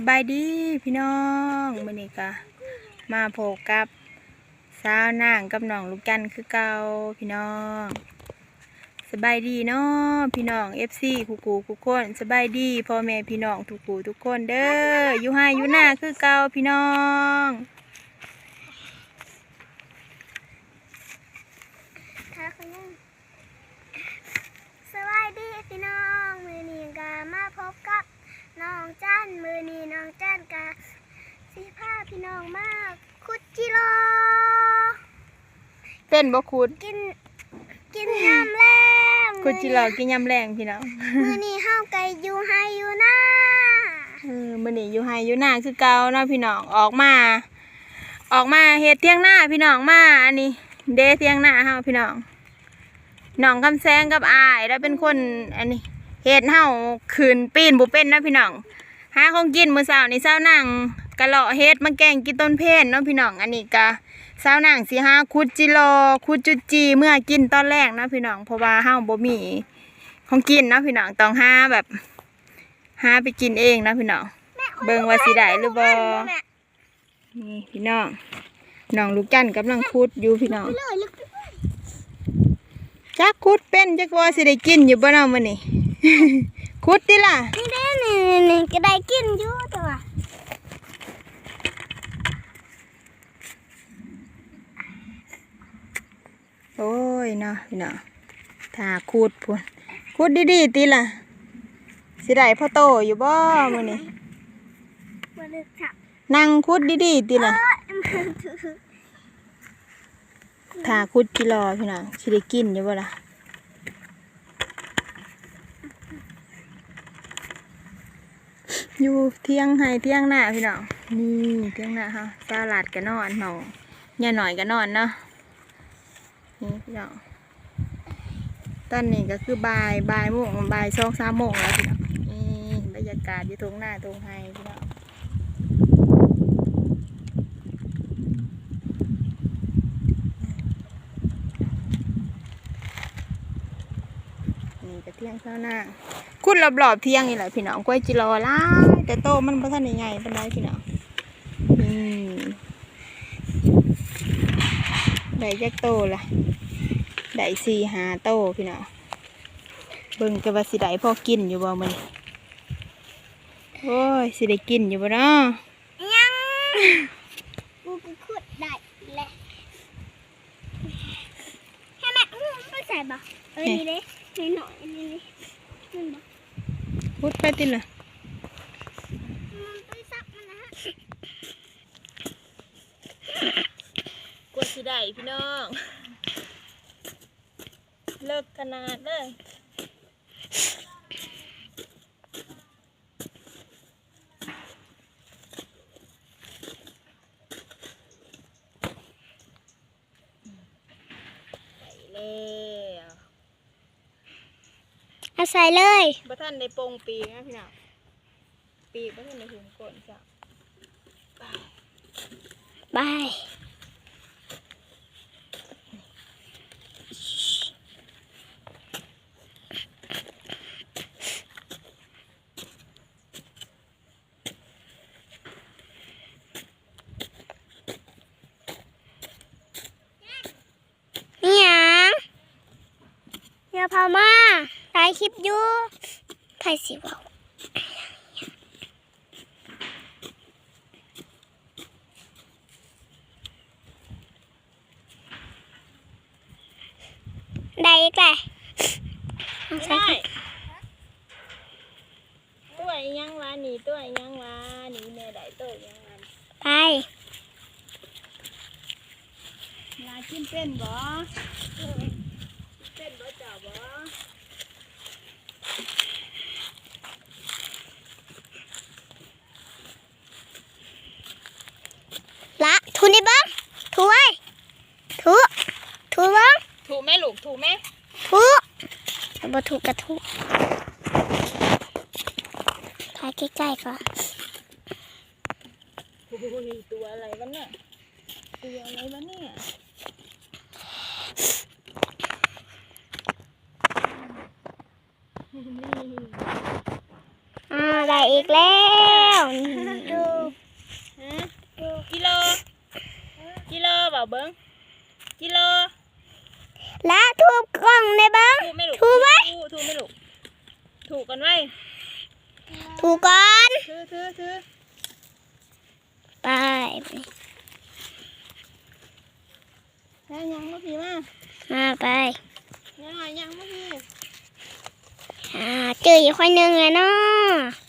สบายดีพี่น้องมื่อนี้ก็มาพบกับสาวนางกับน้องลูกกันคือเก่าพี่น้อง สบายดีเนาะพี่น้องเอฟซีคูกูทุกคนสบายดีพ่อแม่พี่น้องทุกกูทุกคนเด้ออยู่ให้อยู่หน้าคือเก่าพี่น้อง ค่ะคุณยังสวัสดีพี่น้องมือนี้ก็มาพบกับน้องจันมือนี้น้องจันกับสีผ้าพี่น้องมากคุดจิโร เป็นบ่คุดกิน กินยำแรงคุดจิรอกินยำแรงพี่น้องมือนี้ห้าวไก่อยู่ให้อยู่หน้าเออมื้อนี้อยู่ให้อยู่หน้าคือเก่าเนาะพี่น้องออกมา ออกมาเฮ็ดเที่ยงหน้าพี่น้องมาอันนี้ เดเที่ยงหน้าเฮาพี่น้องน้องคำแซงกับอายแล้วเป็นคนอันนี้เฮ็ดเฮาขืนปีนบ่เป็นเนาะพี่น้องหาของกินมื้อเช้านี่เช้านั่งกะเลาะเฮ็ดมาแกงกินต้นเพนเนาะพี่น้องอันนี้ก็เช้านั่งสิหาคุดจิโลคุดจุจีเมื่อกินตอนแรกเนาะพี่น้องเพราะว่าเฮาบ่มีของกินเนาะพี่น้องต้องหาแบบหาไปกินเองเนาะพี่น้องเบิ่งว่าสิได้หรือบ่นี่พี่น้องน้องลูกจันทร์กำลังคุดอยู่พี่น้องเลยลึกไปเลยจักคุดเป็นจักว่าสิได้กินอยู่บ่เนาะมื้อนี้คุดติล่ะนี่เด้นี่นี่ก็ได้กินอยู่ตัว โอ้ยเนาะพี่น้องถ้าคุดพุ่นคุดดีๆติล่ะ สิได้พ่อโตอยู่บ่มื้อนี้มาลึกฉับนั่งคุดดีๆติล่ะถ้าคุดจิรอพี่น้องสิได้กินอยู่บ่ล่ะอยู่เที่ยงให้เที่ยงหน้าพี่น้องนี่เที่ยงหน้าเฮาสลัดก็นอนน้องย่าหน่อยก็นอนเนาะ นี่พี่น้องตอนนี้ก็คือบ่ายบ่ายโมงบ่ายสองสามโมงแล้วพี่น้องนี่บรรยากาศอยู่ตรงหน้าตรงไฮพี่น้องนี่ก็เที่ยงเช้าหน้าคุดรอบๆเที่ยงนี่แหละพี่น้องกล้วยจิรอล่าแต่โตมันบ่ทันได้ใหญ่ปานใดพี่น้องนี่ ได้จักโตละได้สี่หาโตพี่น้องเบิ่งกันว่าสิได้พอกินอยู่บ่มื้อนี้โอ้ยสิได้กินอยู่บ่เนาะยังกูกูขุดได้แหละให้แม่อู้ไม่ใส่บ่เออนี่เด้นี่หน่อยนี่นี่มันบ่พุดไปติล่ะ มันไปซักมันนะฮะ กว่าสิ ได้พี่น้อง เลิกขนาดเลยไปแล้วเอาใส่เลยบ่ท่านได้โปรงปีกนะพี่น้องปีกบ่ท่านได้หุมก้นจ้ะบายนี่หยัง อย่าพามาถ่ายคลิปอยู่ถ่ายสิเวาได้อีกแหละเอาใส่ได้ก่อนตัวอีหยังวะนี่ตัวอีหยังวะนี่แม่ได้ตัวอีหยังวะไปลากินเป็นบ่เป็นบ่เจ้าบ่ละทุนได้บ้างถูไว้ถูถูบ้างถูกไหมลูกถูกไหมถูบ่ถูกกระถูถ่ายใกล้ๆก่อนโอ้ยตัวอะไรวะเนี่ยตัวอะไรวะเนี่ย อ่าได้อีกแล้วดูฮะกิโล กิโลเปล่าเบิ้งกิโล และทูบกล่องในบ้าง ถูกไม่ลูกถูกไหม ถูกถูกไม่ลูกถูกกันไว้ถูกก่อนถือถือถือไปแล้วยังมาพี่มามาไปยังหน่อยยังมาพี่อ่าเจออีกคนหนึ่งเลยเนาะ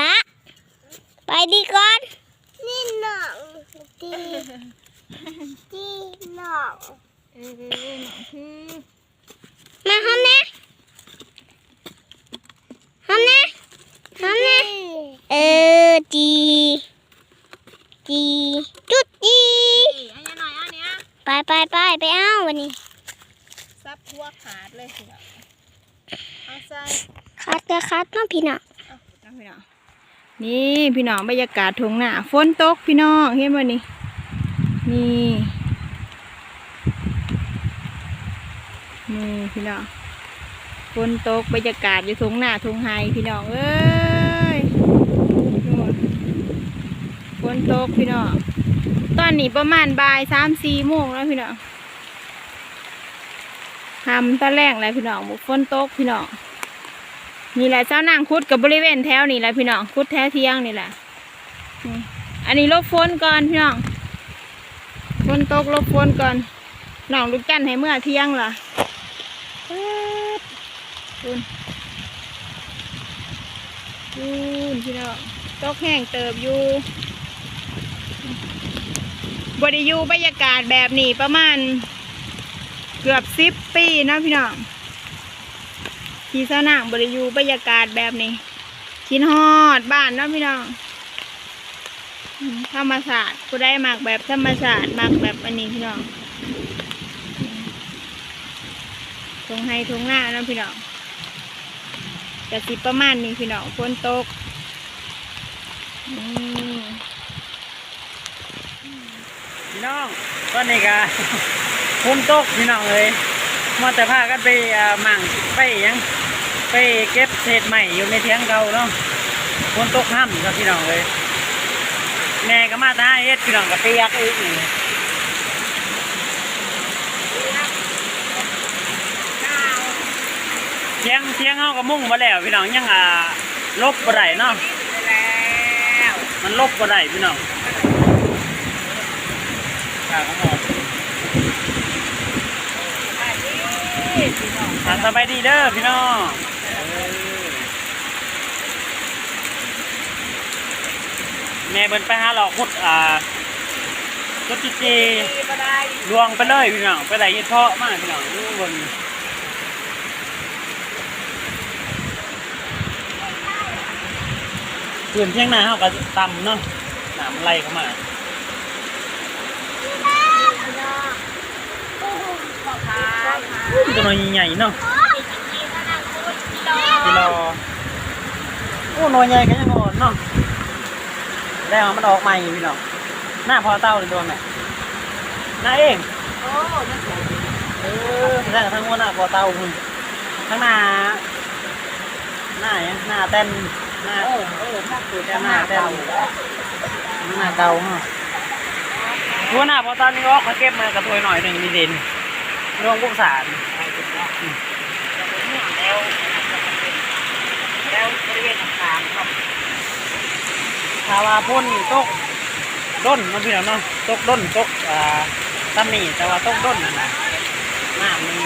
ละ ไปดีก่อน นี่หนัง ดีดีหนังเออหน่อยคือมาห้องนะห้องนะห้องนะเออดีดีจุดดีอันยังหน่อยอันเนี้ยไปไปไปไปเอาวันนี้ซับทั่วขาดเลยสิเอาใส่คัดก็คัดน้องพี่น้องน้องพี่น้องนี่พี่น้องบรรยากาศทงหน้าฝนตกพี่น้องเห็นบ่นี่ นี่นี่พี่น้องฝนตกบรรยากาศอยู่ทงหน้าทงไฮพี่น้องเอ้ยนู่นฝนตกพี่น้องตอนนี้ประมาณบ่ายสามสี่โมงแล้วพี่น้องทำตะแรงแล้วพี่น้องฝนตกพี่น้องนี่แหละเจ้านางคุดกับบริเวณแถวนี่แหละพี่น้องคุดแถวเที่ยงนี่แหละนี่อันนี้ลบฝนก่อนพี่น้อง นตกลบฝนก่อนน้องลูกจันให้เมื่อเที่ยงล่ะปึ๊ดคุณคุณพี่น้องตกแห้งเติบอยู่บริยูบรรยากาศแบบนี้ประมาณ เกือบสิบปีนะพี่น้องที่สนามบริยูบรรยากาศแบบนี้ชินฮอดบ้านนะพี่น้อง ธรรมศาสตร์ผู้ได้มากแบบธรรมศาสตร์มากแบบอันนี้พี่น้องทงไฮทงหน้านะพี่น้องกะสิประมาณนี้พี่น้องฝนตกพี่น้องตอนนี้ก็ฝนตกพี่น้องเลยมาแต่พากันไปหมั่งไปยังไปเก็บเศษใหม่อยู่ในเทียงเก่าเนาะฝนตกห้ำครับพี่น้องเลย แม่ก็มาตาเอ็ดพี่น้องก็เปียกอีกนี่เทียงเทียงเฮาก็มุ่งมาแล้วพี่น้องยังอ่าลบบ่ได้เนาะมันลบบ่ได้พี่น้องข้าวหมอสบายดีเด้อพี่น้องเออ แม่เบิ่นไปหาหลอกพุดอ่าจุดจีจีลวงไปเลยพี่น้องไปไหนเฮ็ดเพาะมากพี่น้องดูบนเพื่อนเที่ยงนาเฮาก็ต่ำเนาะน้ำไหลเข้ามาตัวน้อยใหญ่ๆเนาะกิโลโอ้น้อยใหญ่ก็ยังอ่อนเนาะ แล้วมันออกใหม่พี่น้องหน้าพอเต้าเลยตัวแม่หน้าเองเออได้ทั้งหัวหน้าพอเต้าคุณทั้งหน้าหน้าเนี่ยหน้าเต้นหน้าเออเออถ้าคือหน้าเต้นหน้าเก่าฮะหัวหน้าพอเต้านี่ออกเขาเก็บมากระถวยหน่อยหนึ่งมีเด่นรวมพวกสารแล้วแล้วบริเวณต่างๆครับ ชาวาพ่นตกด้นมันพี่น้องเนาะตกด้นตกอ่าตั้มนี่แต่ว่าตกด้นนะหน้ามี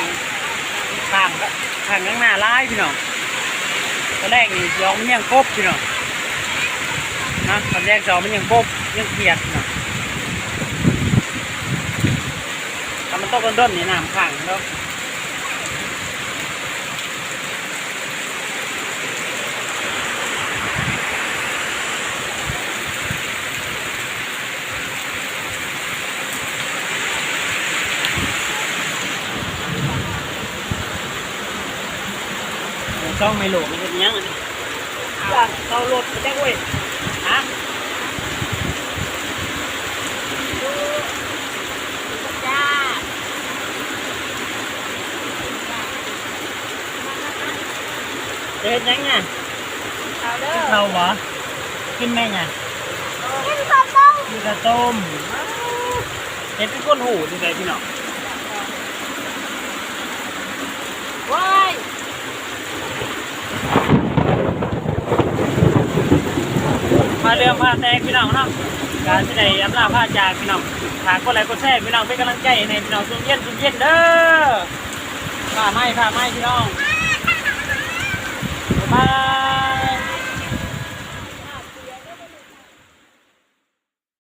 ข้างก็ข้างข้างหน้าร้ายพี่น้องตอนแรกนี่ยอมันยังกบพี่น้องนะตอนแรกจองมันยังกบยังเขียดเนาะถ้ามันตกด้นๆนี่น้ำขังเนา ช่องไม่หลวมเป็นยังไงาเราโหลดไปได้เว้ยฮะเดินยังไงกินเด้าวะกินแม่งไงกินกระต้มกินกระต้มเด็นเป็นก้นหูดีใจพี่น้องว้า มาแตกพี่น้องเนาะการที่ไหนอำลาพาจากพี่น้องถากกดไลค์กดแชร์พี่น้องเป็นกำลังใจในพี่น้องช่มเย็นช่มเย็นเด้อผ่าไม้พาไม้พี่น้องบ๊ายบาย